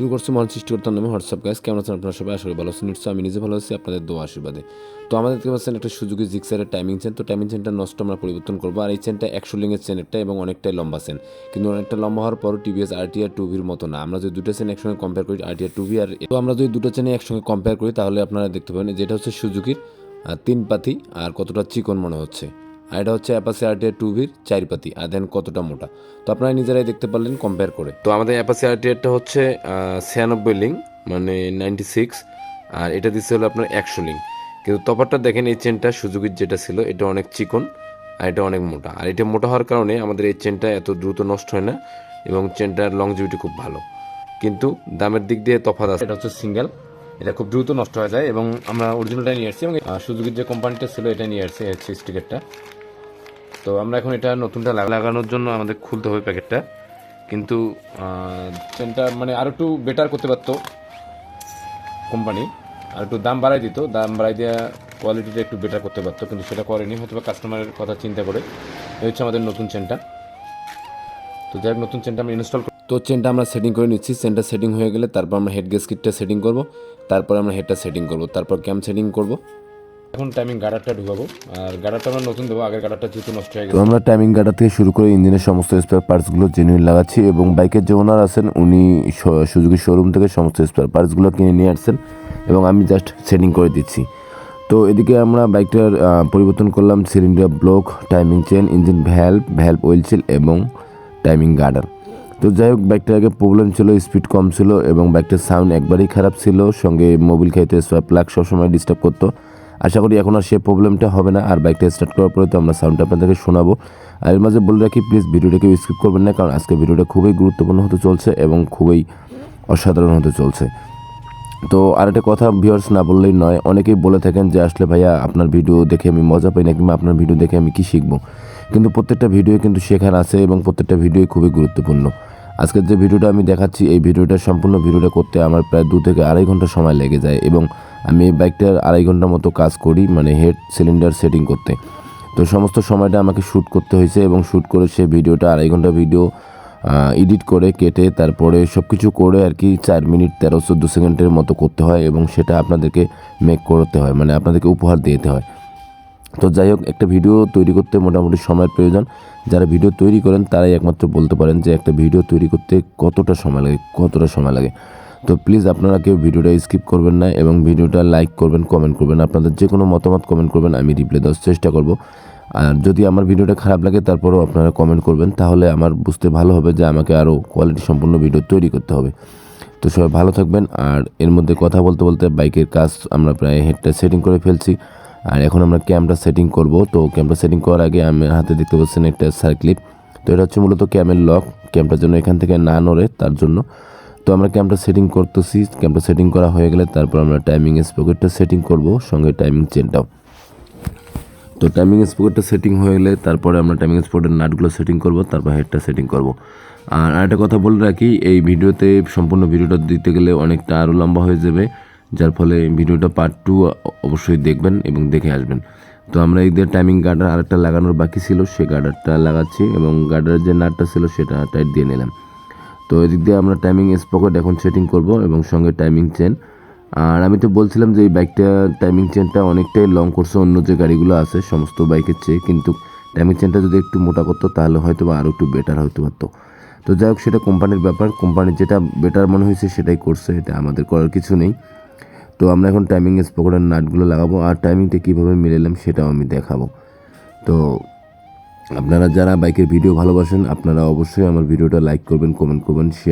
শুরু করছি মহান সৃষ্টিকর্তার নামে হোয়াটসঅ্যাপ গাইস কেমন আছেন আপনারা সবাই? আসলে ভালো আছেন। নিশ্চয়ই আমি নিজে ভালো আছি, আপনাদের দোয়া আশীর্বাদে। তো আমাদের দেখতে পাচ্ছেন একটা সুযোগী জিক্সারের টাইমিং চেন তো টাইমিং চেনটা নষ্ট আমরা পরিবর্তন করব। আর এই চেনটা একশো লিঙ্গের চেনেরটা এবং অনেকটাই লম্বা চেন কিন্তু অনেকটা লম্বা হওয়ার পর টিভিএস আরটিআর টুভির মতো না। আমরা যদি দুটো চেন একসঙ্গে কম্পেয়ার করি আরটিআর টুভি আর তো আমরা যদি দুটো চেনে একসঙ্গে কম্পেয়ার করি, তাহলে আপনারা দেখতে পাবেন যেটা হচ্ছে সুজুকির তিন পাতি আর কতটা চিকন মনে হচ্ছে। আর এটা হচ্ছে অ্যাপাসি আরটিআর টুভির চার পাতি আর দেন কতটা মোটা। তো আপনারা নিজেরাই দেখতে পারলেন কম্পেয়ার করে। তো আমাদের অ্যাপাসি আরটিআরটা হচ্ছে ছিয়ানব্বই লিঙ্ক মানে নাইনটি সিক্স আর এটা দিচ্ছে হলো আপনার একশো লিঙ্ক কিন্তু তফাতটা দেখেন এই চেনটা সুজুকির যেটা ছিল এটা অনেক চিকন আর এটা অনেক মোটা। আর এটা মোটা হওয়ার কারণে আমাদের এই চেনটা এত দ্রুত নষ্ট হয় না এবং চেনটার লংজিভিটি খুব ভালো। কিন্তু দামের দিক দিয়ে তফাৎ আছে। এটা হচ্ছে সিঙ্গেল এটা খুব দ্রুত নষ্ট হয়ে যায় এবং আমরা অরিজিনালটা নিয়ে আসছি এবং সুজুকির যে কোম্পানিটা ছিল এটা নিয়ে আসছি হচ্ছে স্টিকারটা তো আমরা এখন এটা নতুনটা লাগানোর জন্য আমাদের খুলতে হবে প্যাকেটটা। কিন্তু চেনটা মানে আরও একটু বেটার করতে পারতো কোম্পানি আর একটু দাম বাড়াই দিত। দাম বাড়াই দেওয়া কোয়ালিটিটা একটু বেটার করতে পারতো। কিন্তু সেটা করেনি। হয়তো বা কাস্টমারের কথা চিন্তা করে। এই হচ্ছে আমাদের নতুন চেনটা তো যাই নতুন চেনটা আমরা ইনস্টল তো চেনটা আমরা সেটিং করে নিচ্ছি। চেনটা সেটিং হয়ে গেলে তারপর আমরা হেড গেস্কিটটা সেটিং করব। তারপর আমরা হেডটা সেটিং করব। তারপর ক্যাম সেটিং করব। এখন টাইমিং গাডারটা ঢুকাবো। আর গাডারটা আমরা নতুন দেবো আগের গাডারটা যেহেতু নষ্ট হয়ে তো গেছে। আমরা টাইমিং গার্ডার থেকে শুরু করে ইঞ্জিনের সমস্ত স্পেয়ার পার্টসগুলো জেনুইন লাগাচ্ছি এবং বাইকের যে ওনার আছেন উনি সুযোগী শোরুম থেকে সমস্ত স্পেয়ার পার্টসগুলো কিনে নিয়ে আসছেন এবং আমি জাস্ট সেটিং করে দিচ্ছি। তো এদিকে আমরা বাইকটার পরিবর্তন করলাম cylinder block timing chain engine valve valve oil ছিল এবং টাইমিং গার্ডার তো যাই হোক বাইকটার আগে প্রবলেম ছিল স্পিড কম ছিল এবং বাইকটার সাউন্ড একবারেই খারাপ ছিল। সঙ্গে মোবিল খাইতে প্লাগ সবসময় ডিস্টার্ব করতো। আশা করি এখন আর সে প্রবলেমটা হবে না, আর বাইকটা স্টার্ট করার পরে তো আমরা সাউন্ডটা আপনাদেরকে শোনাবো। আর এর মাঝে বলে রাখি প্লিজ ভিডিওটাকে স্কিপ করবেন না, কারণ আজকে ভিডিওটা খুবই গুরুত্বপূর্ণ হতে চলছে এবং খুবই অসাধারণ হতে চলছে। তো আর একটা কথা ভিউয়ার্স না বললেই নয়, অনেকেই বলে থাকেন যে, আসলে ভাইয়া, আপনার ভিডিও দেখে আমি মজা পাই না কিংবা আপনার ভিডিও দেখে আমি কি শিখব? কিন্তু প্রত্যেকটা ভিডিও কিন্তু শেখার আছে এবং প্রত্যেকটা ভিডিও খুবই গুরুত্বপূর্ণ। আজকের যে ভিডিওটা আমি দেখাচ্ছি, এই ভিডিওটা সম্পূর্ণ ভিডিওটা করতে আমার প্রায় দু থেকে আড়াই ঘণ্টা সময় লেগে যায় এবং আমি এই বাইকটার আড়াই ঘণ্টা মতো কাজ করি মানে হেড সিলিন্ডার সেটিং করতে। তো সমস্ত সময়টা আমাকে শ্যুট করতে হয়েছে এবং শ্যুট করে সে ভিডিওটা আড়াই ঘণ্টা ভিডিও এডিট করে কেটে তারপরে সব কিছু করে আর কি চার মিনিট তেরো চোদ্দ সেকেন্ডের মতো করতে হয় এবং সেটা আপনাদেরকে মেক করতে হয় মানে আপনাদেরকে উপহার দিতে হয়। তো যাই হোক, একটা ভিডিও তৈরি করতে মোটামুটি সময়ের প্রয়োজন। যারা ভিডিও তৈরি করেন, তারাই একমাত্র বলতে পারেন যে একটা ভিডিও তৈরি করতে কতটা সময় লাগে, কতটা সময় লাগে। তো প্লিজ আপনারা কেউ ভিডিওটা স্কিপ করবেন না এবং ভিডিওটা লাইক করবেন কমেন্ট করবেন। আপনাদের যে কোনো মতামত কমেন্ট করবেন, আমি রিপ্লাই দেওয়ার চেষ্টা করব। আর যদি আমার ভিডিওটা খারাপ লাগে, তারপরেও আপনারা কমেন্ট করবেন। তাহলে আমার বুঝতে ভালো হবে যে আমাকে আরও কোয়ালিটি সম্পূর্ণ ভিডিও তৈরি করতে হবে। তো সবাই ভালো থাকবেন। আর এর মধ্যে কথা বলতে বলতে বাইকের কাজ আমরা প্রায় হেডটা সেটিং করে ফেলছি। আর এখন আমরা ক্যামটা সেটিং করব। তো ক্যামটা সেটিং করার আগে আমি হাতে দেখতে পাচ্ছেন একটা সার্ক্লিপ তো এটা হচ্ছে মূলত ক্যামের লক ক্যামটার জন্য এখান থেকে না নড়ে, তার জন্য। আমরা ক্যামটা সেটিং করতেছি। ক্যামটা সেটিং করা হয়ে গেলে তারপর আমরা টাইমিং স্পকেটটা সেটিং করব, সঙ্গে টাইমিং চেনটাও তো টাইমিং স্পকেটটা সেটিং হয়ে গেলে তারপরে আমরা টাইমিং স্পকেটের নাটগুলো সেটিং করব, তারপর হেডটা সেটিং করব। আর আরেকটা কথা বলে রাখি, এই ভিডিওতে, সম্পূর্ণ ভিডিওটা দিতে গেলে অনেকটা আরও লম্বা হয়ে যাবে, যার ফলে ভিডিওটা পার্ট টু অবশ্যই দেখবেন এবং দেখে আসবেন। তো আমরা এই টাইমিং গার্ডার আরেকটা লাগানোর বাকি ছিল, সেই গার্ডারটা লাগাচ্ছি এবং গার্ডারের যে নাটটা ছিল, সেটা টাইট দিয়ে নিলাম। তো এদিক দিয়ে আমরা টাইমিং স্পকেট এখন সেটিং করব এবং সঙ্গে টাইমিং চেন আর আমি তো বলছিলাম যে এই বাইকটা টাইমিং চেনটা অনেকটাই লং করছে অন্য যে গাড়িগুলো আছে, সমস্ত বাইকের চেয়ে, কিন্তু টাইমিং চেনটা যদি একটু মোটা করতো, তাহলে হয়তো বা আরও একটু বেটার হতে পারতো। তো যাই হোক, সেটা কোম্পানির ব্যাপার। কোম্পানির যেটা বেটার মনে হয়েছে, সেটাই করছে। এটা আমাদের করার কিছু নেই। তো আমরা এখন টাইমিং স্পকেটের নাটগুলো লাগাবো। আর টাইমিংটা কীভাবে মিলালাম, সেটাও আমি দেখাবো। তো আপনারা যারা বাইকের ভিডিও ভালোবাসেন আপনারা অবশ্যই আমার ভিডিওটা লাইক করবেন কমেন্ট করবেন শেয়ার